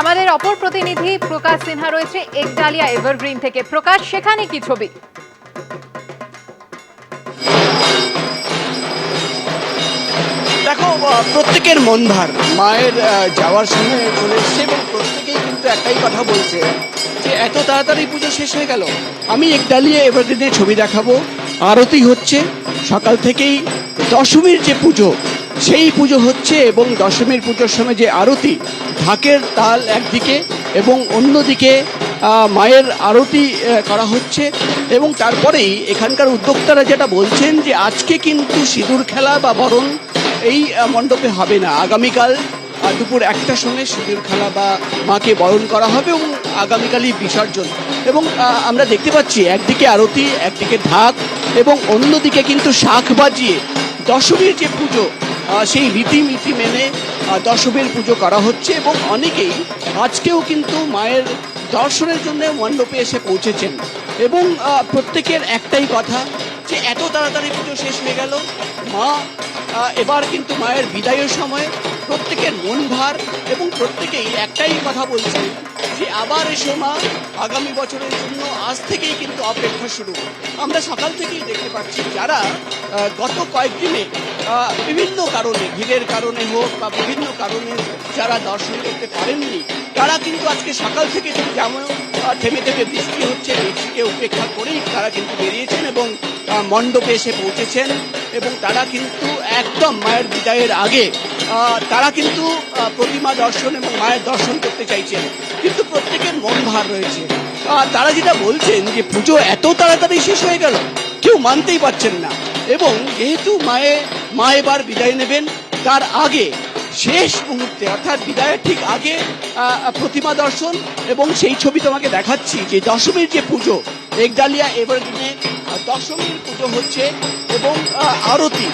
আমাদের অপর প্রতিনিধি প্রকাশ সিনহা রয়েছে একডালিয়া এভারগ্রিন থেকে। প্রকাশ, সেখানে কি ছবি? দেখো প্রত্যেকের মন ভার। মায়ের যাওয়ার সময় চলে এসছে এবং প্রত্যেকেই কিন্তু একটাই কথা বলছে যে, এত তাড়াতাড়ি পুজো শেষ হয়ে গেল। আমি একডালিয়ে এভারগ্রিনে ছবি দেখাবো। আরতি হচ্ছে সকাল থেকেই দশমীর যে পুজো সেই পুজো হচ্ছে এবং দশমীর পুজোর সময় যে আরতি, ঢাকের তাল একদিকে এবং অন্যদিকে মায়ের আরতি করা হচ্ছে। এবং তারপরেই এখানকার উদ্যোক্তারা যেটা বলছেন যে, আজকে কিন্তু সিঁদুর খেলা বা বরণ এই মণ্ডপে হবে না। আগামীকাল দুপুর একটার সময় সিঁদুর খেলা বা মাকে বরণ করা হবে এবং আগামীকালই বিসর্জন। এবং আমরা দেখতে পাচ্ছি একদিকে আরতি, একদিকে ঢাক এবং অন্যদিকে কিন্তু শাঁখ বাজিয়ে দশমীর যে পুজো সেই রীতিনীতি মেনে দশমীর পুজো করা হচ্ছে এবং অনেকেই আজকেও কিন্তু মায়ের দর্শনের জন্য মণ্ডপে এসে পৌঁছেছেন। এবং প্রত্যেকের একটাই কথা যে এত তাড়াতাড়ি পুজো শেষ হয়ে গেল, মা এবার কিন্তু মায়ের বিদায়ের সময় প্রত্যেকের মন ভার এবং প্রত্যেকেই একটাই কথা বলছে যে আবার এসো মা, আগামী বছরের জন্য আজ থেকেই কিন্তু অপেক্ষা শুরু। আমরা সকাল থেকেই দেখতে পাচ্ছি যারা গত কয়েকদিনে বিভিন্ন কারণে, ভিড়ের কারণে হোক বা বিভিন্ন কারণে যারা দর্শন করতে পারেননি, তারা কিন্তু আজকে সকাল থেকে যেমন থেমে থেমে বৃষ্টি হচ্ছে, বৃষ্টিকে উপেক্ষা করেই তারা কিন্তু বেরিয়েছেন এবং মণ্ডপে এসে পৌঁছেছেন। এবং তারা কিন্তু একদম মায়ের বিদায়ের আগে তারা কিন্তু প্রতিমা দর্শন এবং মায়ের দর্শন করতে চাইছেন। কিন্তু প্রত্যেকের মন ভার রয়েছে। তারা যেটা বলছেন যে পুজো এত তাড়াতাড়ি শেষ হয়ে গেল কেউ মানতেই পারছেন না। এবং যেহেতু মায়ে মা এবার বিদায় নেবেন তার আগে শেষ মুহূর্তে অর্থাৎ বিদায়ের ঠিক আগে প্রতিমা দর্শন এবং সেই ছবি তোমাকে দেখাচ্ছি যে দশমীর যে পুজো একডালিয়া আহ, দশমীর পুজো হচ্ছে এবং আরতি।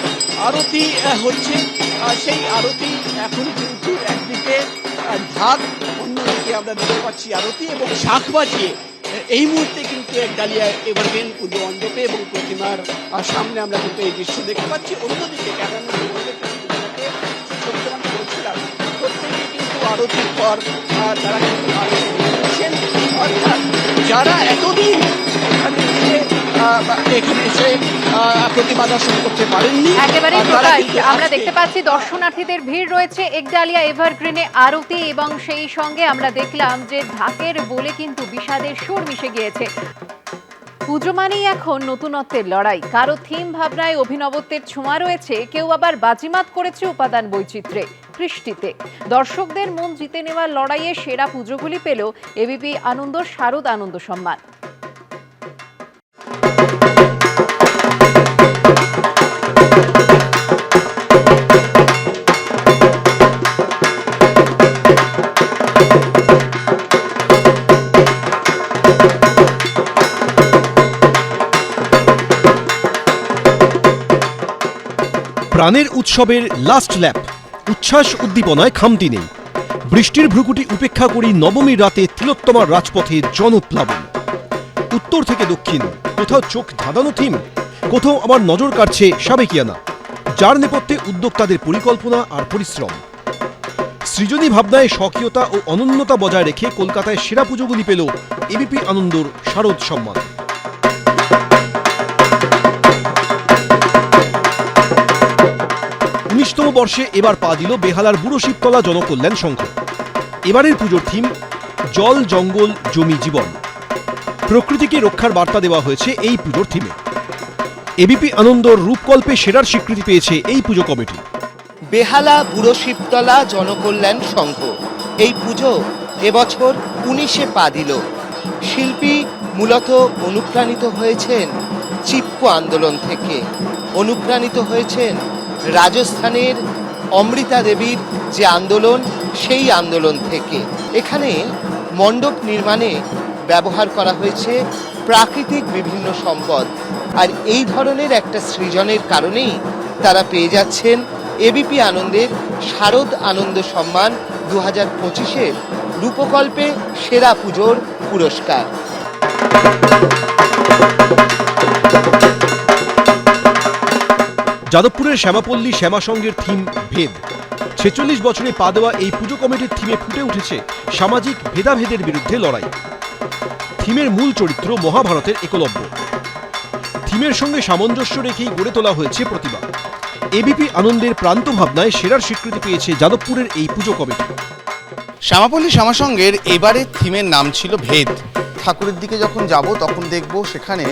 আরতি হচ্ছে সেই আরতি এখন কিন্তু একদিকে ঢাক অন্যদিকে আমরা দেখতে পাচ্ছি আরতি এবং শাঁখ বাজিয়ে এই মুহূর্তে কিন্তু একডালিয়া এভারগ্রিন পুজো মণ্ডপে এবং প্রতিমার সামনে আমরা কিন্তু এই দৃশ্য দেখতে পাচ্ছি। অন্যদিকে কিন্তু আরতির পর তারা কিন্তু যারা এতদিন এখানে এসে আহ, করতে পারেননি। একেবারে প্রকাশ আমরা দেখতে পাচ্ছি দর্শনার্থীদের ভিড় রয়েছে একডালিয়া এভারগ্রিনে আরতি এবং সেই সঙ্গে আমরা দেখলাম যে ঢাকের বলে কিন্তু বিষাদের সুর মিশে গিয়েছে। পুজো মানেই এখন নতুনত্বের লড়াই। কারও থিম ভাবনায় অভিনবত্বের ছোঁয়া রয়েছে কেউ আবার বাজিমাত করেছে উপাদান বৈচিত্র্যে কৃষ্টিতে। দর্শকদের মন জিতে নেওয়ার লড়াইয়ে সেরা পুজোগুলি পেল এবিপি আনন্দ শারদ আনন্দ সম্মান। প্রাণের উৎসবের লাস্ট ল্যাপ উচ্ছ্বাস উদ্দীপনায় খামতি নেই। বৃষ্টির ভ্রুকুটি উপেক্ষা করি নবমীর রাতে তিলোত্তমার রাজপথে জনপ্লাবন। উত্তর থেকে দক্ষিণ, কোথাও চোখ ধাঁধানো থিম, কোথাও আবার নজর কাটছে সাবেকিয়ানা, যার নেপথ্যে উদ্যোক্তাদের পরিকল্পনা আর পরিশ্রম। সৃজনী ভাবনায় স্বকীয়তা ও অনন্যতা বজায় রেখে কলকাতায় সেরা পুজোগুলি পেল এবিপি আনন্দর শারদ সম্মান। উনিশতম বর্ষে এবার পা দিল বেহালার বুড়ো শিবতলা জনকল্যাণ সংঘ। এবারের পুজোর থিম, জল, জঙ্গল, জমি জীবন। প্রকৃতিকে রক্ষার বার্তা দেওয়া হয়েছে এই পুজোর থিমে। এবিপি আনন্দর রূপকল্পে সেরার স্বীকৃতি পেয়েছে এই পুজো কমিটি। বেহালা বুড়ো শিবতলা জনকল্যাণ সংঘ। এই পুজো এবছর উনিশে পা দিল। শিল্পী মূলত অনুপ্রাণিত হয়েছেন চিপকো আন্দোলন থেকে। অনুপ্রাণিত হয়েছেন রাজস্থানের অমৃতা দেবীর যে আন্দোলন, সেই আন্দোলন থেকে। এখানে মণ্ডপ নির্মাণে ব্যবহার করা হয়েছে প্রাকৃতিক বিভিন্ন সম্পদ। আর এই ধরনের একটা সৃজনের কারণেই তারা পেয়ে যাচ্ছেন এবিপি আনন্দের শারদ আনন্দ সম্মান দু হাজার পঁচিশের রূপকল্পে সেরা পুজোর পুরস্কার। যাদবপুরের শ্যামাপল্লী শ্যামা সঙ্গের থিম ভেদ। ছেচল্লিশ বছরে পা দেওয়া এই পুজো কমিটির থিমে ফুটে উঠেছে সামাজিক ভেদাভেদের বিরুদ্ধে লড়াই। থিমের মূল চরিত্র মহাভারতের একলব্য। থিমের সঙ্গে সামঞ্জস্য রেখেই গড়ে তোলা হয়েছে প্রতিভা এবিপি আনন্দের প্রান্ত ভাবনায় সেরার স্বীকৃতি পেয়েছে যাদবপুরের এই পুজো কমিটি। শ্যামাপল্লী শ্যামাসংঘের এবারের থিমের নাম ছিল ভেদ। ঠাকুরের দিকে যখন যাব, তখন দেখব সেখানে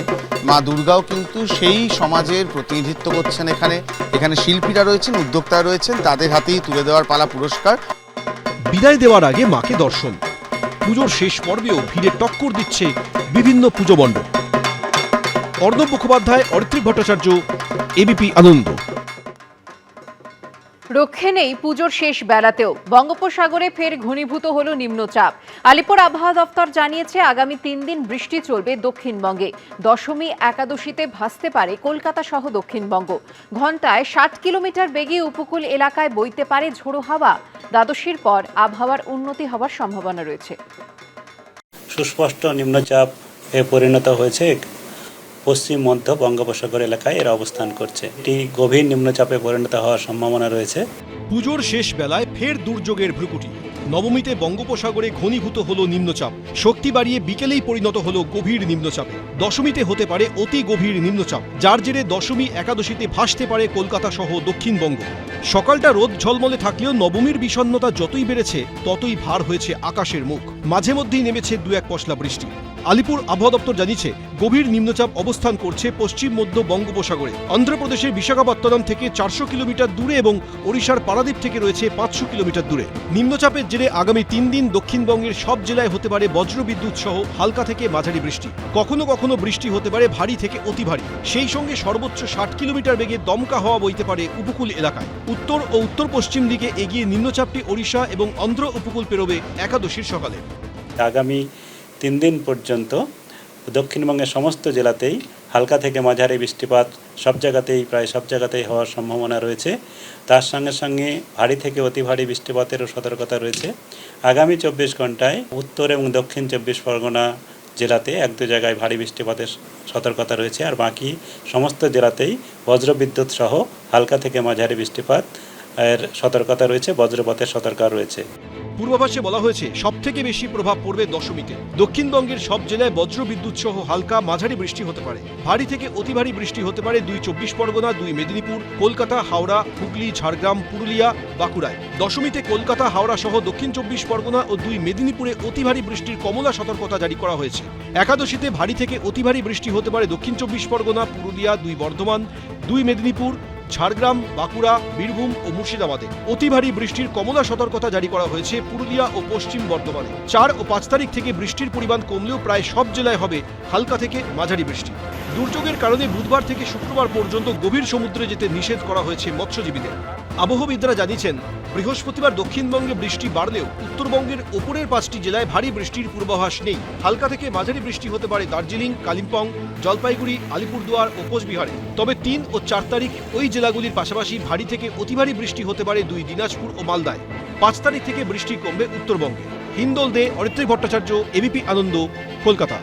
মা দুর্গাও কিন্তু সেই সমাজের প্রতিনিধিত্ব করছেন এখানে। এখানে শিল্পীরা রয়েছেন উদ্যোক্তা রয়েছেন, তাদের হাতেই তুলে দেওয়ার পালা পুরস্কার। বিদায় দেওয়ার আগে মাকে দর্শন। পুজোর শেষ পর্বেও ভিড়ে টক্কর দিচ্ছে বিভিন্ন পুজো মণ্ডপ। অর্ণব মুখোপাধ্যায়, অরিত্রিক ভট্টাচার্য এবিপি আনন্দ। রক্ষে নেই পুজোর শেষ বেলাতেও। বঙ্গোপসাগরে ফের ঘনীভূত হল নিম্নচাপ। আলিপুর আবহাওয়া দফতর জানিয়েছে, আগামী তিন দিন বৃষ্টি চলবে দক্ষিণবঙ্গে। দশমী একাদশীতে ভাসতে পারে কলকাতা সহ দক্ষিণবঙ্গ। ঘন্টায় ষাট কিলোমিটার বেগে উপকূল এলাকায় বইতে পারে ঝোড়ো হাওয়া। দ্বাদশীর পর আবহাওয়ার উন্নতি হওয়ার সম্ভাবনা রয়েছে। সুস্পষ্ট নিম্নচাপ এ পরিণত হয়েছে পশ্চিম মধ্য বঙ্গোপসাগর এলাকায় এরা অবস্থান করছে। এটি গভীর নিম্নচাপে পরিণত হওয়ার সম্ভাবনা রয়েছে। পুজোর শেষ বেলায় ফের দুর্যোগের ভ্রুকুটি। নবমীতে বঙ্গোপসাগরে ঘনীভূত হল নিম্নচাপ। শক্তি বাড়িয়ে বিকেলেই পরিণত হল গভীর নিম্নচাপে। দশমীতে হতে পারে অতি গভীর নিম্নচাপ, যার জেরে দশমী একাদশীতে ভাসতে পারে কলকাতা সহ দক্ষিণবঙ্গ। সকালটা রোদ ঝলমলে থাকলেও নবমীর বিষণ্ণতা যতই বেড়েছে, ততই ভার হয়েছে আকাশের মুখ। মাঝে মধ্যেই নেমেছে দু এক পশলা বৃষ্টি। আলিপুর আবহাওয়া দপ্তর জানিয়েছে, গভীর নিম্নচাপ অবস্থান করছে পশ্চিম, মধ্য বঙ্গোপসাগরে। অন্ধ্রপ্রদেশের বিশাখাপত্তনম থেকে চারশো কিলোমিটার দূরে এবং ওড়িশার পারাদ্বীপ থেকে রয়েছে পাঁচশো কিলোমিটার দূরে। নিম্নচাপের জেরে আগামী তিন দিন দক্ষিণবঙ্গের সব জেলায় হতে পারে বজ্রবিদ্যুৎ সহ হালকা থেকে মাঝারি বৃষ্টি। কখনো কখনো বৃষ্টি হতে পারে ভারী থেকে অতি ভারী। সেই সঙ্গে সর্বোচ্চ ষাট কিলোমিটার বেগে দমকা হওয়া বইতে পারে উপকূল এলাকায়। উত্তর ও উত্তর পশ্চিম দিকে এগিয়ে নিম্নচাপটি ওড়িশা এবং অন্ধ্র উপকূল পেরোবে একাদশীর সকালে। আগামী তিন দিন পর্যন্ত দক্ষিণবঙ্গের সমস্ত জেলাতেই হালকা থেকে মাঝারি বৃষ্টিপাত সব জায়গাতেই, প্রায় সব জায়গাতেই হওয়ার সম্ভাবনা রয়েছে। তার সঙ্গে সঙ্গে ভারী থেকে অতি ভারী বৃষ্টিপাতেরও সতর্কতা রয়েছে। আগামী চব্বিশ ঘন্টায় উত্তর এবং দক্ষিণ চব্বিশ পরগনা জেলাতে এক দু জায়গায় ভারী বৃষ্টিপাতের সতর্কতা রয়েছে। আর বাকি সমস্ত জেলাতেই বজ্রবিদ্যুৎ সহ হালকা থেকে মাঝারি বৃষ্টিপাত এর সতর্কতা রয়েছে, বজ্রপাতের সতর্কতা রয়েছে। পূর্বাভাসে বলা হয়েছে সব থেকে বেশি প্রভাব পড়বে দশমীতে। দক্ষিণবঙ্গের সব জেলায় বজ্র বিদ্যুৎ সহ হালকা মাঝারি বৃষ্টি হতে পারে। ভারী থেকে অতি ভারী বৃষ্টি হতে পারে দুই চব্বিশ পরগনা, দুই মেদিনীপুর, কলকাতা, হাওড়া, হুগলি, ঝাড়গ্রাম, পুরুলিয়া, বাঁকুড়ায়। দশমীতে কলকাতা, হাওড়া সহ দক্ষিণ চব্বিশ পরগনা ও দুই মেদিনীপুরে অতি ভারী বৃষ্টির কমলা সতর্কতা জারি করা হয়েছে। একাদশীতে ভারী থেকে অতি ভারী বৃষ্টি হতে পারে দক্ষিণ চব্বিশ পরগনা, পুরুলিয়া, দুই বর্ধমান, দুই মেদিনীপুর ঝাড়গ্রাম, বাঁকুড়া, বীরভূম ও মুর্শিদাবাদে। অতি ভারী বৃষ্টির কমলা সতর্কতা জারি করা হয়েছে পুরুলিয়া ও পশ্চিম বর্ধমানে। চার ও পাঁচ তারিখ থেকে বৃষ্টির পরিমাণ কমলেও প্রায় সব জেলায় হবে হালকা থেকে মাঝারি বৃষ্টি। দুর্যোগের কারণে বুধবার থেকে শুক্রবার পর্যন্ত গভীর সমুদ্রে যেতে নিষেধ করা হয়েছে মৎস্যজীবীদের। আবহবিদরা জানিয়েছেন, বৃহস্পতিবার দক্ষিণবঙ্গে বৃষ্টি বাড়লেও উত্তরবঙ্গের ওপরের পাঁচটি জেলায় ভারী বৃষ্টির পূর্বাভাস নেই। হালকা থেকে মাঝারি বৃষ্টি হতে পারে দার্জিলিং, কালিম্পং, জলপাইগুড়ি, আলিপুরদুয়ার ও কোচবিহারে। তবে তিন ও চার তারিখ ওই জেলাগুলির পাশাপাশি ভারী থেকে অতি ভারী বৃষ্টি হতে পারে দুই দিনাজপুর ও মালদায়। পাঁচ তারিখ থেকে বৃষ্টি কমবে উত্তরবঙ্গে। হিন্দল দে অরিত্রিক ভট্টাচার্য, এবিপি আনন্দ, কলকাতা।